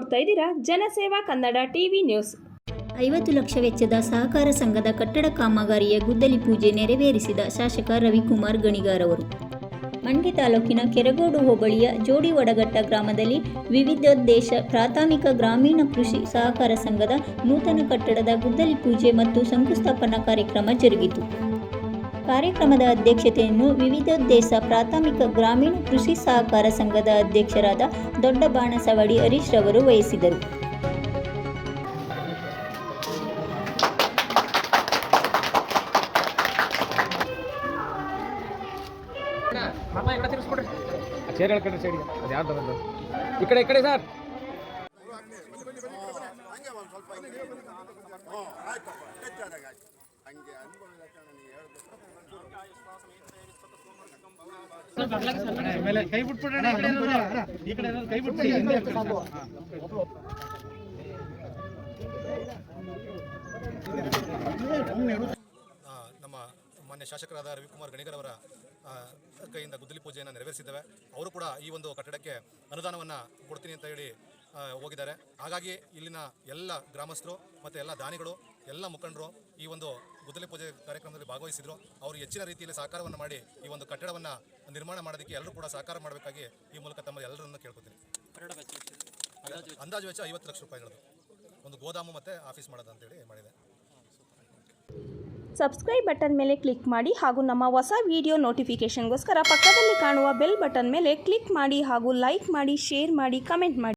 ನೋಡ್ತಾ ಇದ್ದೀರಾ? ಜನಸೇವಾ ಕನ್ನಡ ಟಿವಿ ನ್ಯೂಸ್. ಐವತ್ತು ಲಕ್ಷ ವೆಚ್ಚದ ಸಹಕಾರ ಸಂಘದ ಕಟ್ಟಡ ಕಾಮಗಾರಿಯ ಗುದ್ದಲಿ ಪೂಜೆ ನೆರವೇರಿಸಿದ ಶಾಸಕ ರವಿಕುಮಾರ್ ಗಣಿಗಾರ್ ಅವರು. ಮಂಡ್ಯ ತಾಲೂಕಿನ ಕೆರಗೋಡು ಹೋಬಳಿಯ ಜೋಡಿ ವಡಗಟ್ಟ ಗ್ರಾಮದಲ್ಲಿ ದೇಶ, ಪ್ರಾಥಮಿಕ, ಗ್ರಾಮೀಣ ಕೃಷಿ ಸಹಕಾರ ಸಂಘದ ನೂತನ ಕಟ್ಟಡದ ಗುದ್ದಲಿ ಪೂಜೆ ಮತ್ತು ಶಂಕುಸ್ಥಾಪನಾ ಕಾರ್ಯಕ್ರಮ ಜರುಗಿತು. ಕಾರ್ಯಕ್ರಮದ ಅಧ್ಯಕ್ಷತೆಯನ್ನು ವಿವಿಧೋದ್ದೇಶ ಪ್ರಾಥಮಿಕ ಗ್ರಾಮೀಣ ಕೃಷಿ ಸಹಕಾರ ಸಂಘದ ಅಧ್ಯಕ್ಷರಾದ ದೊಡ್ಡ ಬಾಣಸವಡಿ ಹರೀಶ್ ರವರು ವಹಿಸಿದರು. ಕೈ ನಮ್ಮ ಮಾನ್ಯ ಶಾಸಕರಾದ ರವಿಕುಮಾರ್ ಗಣಿಗರ್ ಅವರ ಆ, ಕೈಯಿಂದ ಗುದ್ದಲಿ ಪೂಜೆಯನ್ನು ನೆರವೇರಿಸಿದ್ದೇವೆ. ಅವರು ಕೂಡ ಈ ಒಂದು ಕಟ್ಟಡಕ್ಕೆ ಅನುದಾನವನ್ನು ಕೊಡ್ತೀನಿ ಅಂತ ಹೇಳಿ ಹೋಗಿದ್ದಾರೆ. ಹಾಗಾಗಿ ಇಲ್ಲಿನ ಎಲ್ಲ ಗ್ರಾಮಸ್ಥರು ಮತ್ತು ಎಲ್ಲ ದಾನಿಗಳು ಎಲ್ಲ ಮುಖಂಡರು ಈ ಒಂದು ಗುದ್ದಲಿ ಪೂಜೆ ಕಾರ್ಯಕ್ರಮದಲ್ಲಿ ಭಾಗವಹಿಸಿದ್ರು. ಅವರು ಹೆಚ್ಚಿನ ರೀತಿಯಲ್ಲಿ ಸಹಕಾರವನ್ನು ಮಾಡಿ ಈ ಒಂದು ಕಟ್ಟಡವನ್ನು ನಿರ್ಮಾಣ ಮಾಡೋದಕ್ಕೆ ಎಲ್ಲರೂ ಕೂಡ ಸಹಕಾರ ಮಾಡಬೇಕಾಗಿ ಈ ಮೂಲಕ ತಮ್ಮ ಎಲ್ಲರನ್ನು ಕೇಳ್ಕೊತೀನಿ. ಅಂದಾಜು ವೆಚ್ಚ ಐವತ್ತು ಲಕ್ಷ ರೂಪಾಯಿಗಳದು. ಒಂದು ಗೋದಾಮು ಮತ್ತು ಆಫೀಸ್ ಮಾಡೋದು ಅಂತೇಳಿ ಮಾಡಿದೆ. ಸಬ್ಸ್ಕ್ರೈಬ್ ಬಟನ್ ಮೇಲೆ ಕ್ಲಿಕ್ ಮಾಡಿ ಹಾಗೂ ನಮ್ಮ ಹೊಸ ವಿಡಿಯೋ ನೋಟಿಫಿಕೇಷನ್ಗೋಸ್ಕರ ಪಕ್ಕದಲ್ಲಿ ಕಾಣುವ ಬೆಲ್ ಬಟನ್ ಮೇಲೆ ಕ್ಲಿಕ್ ಮಾಡಿ ಹಾಗೂ ಲೈಕ್ ಮಾಡಿ ಶೇರ್ ಮಾಡಿ ಕಮೆಂಟ್ ಮಾಡಿ.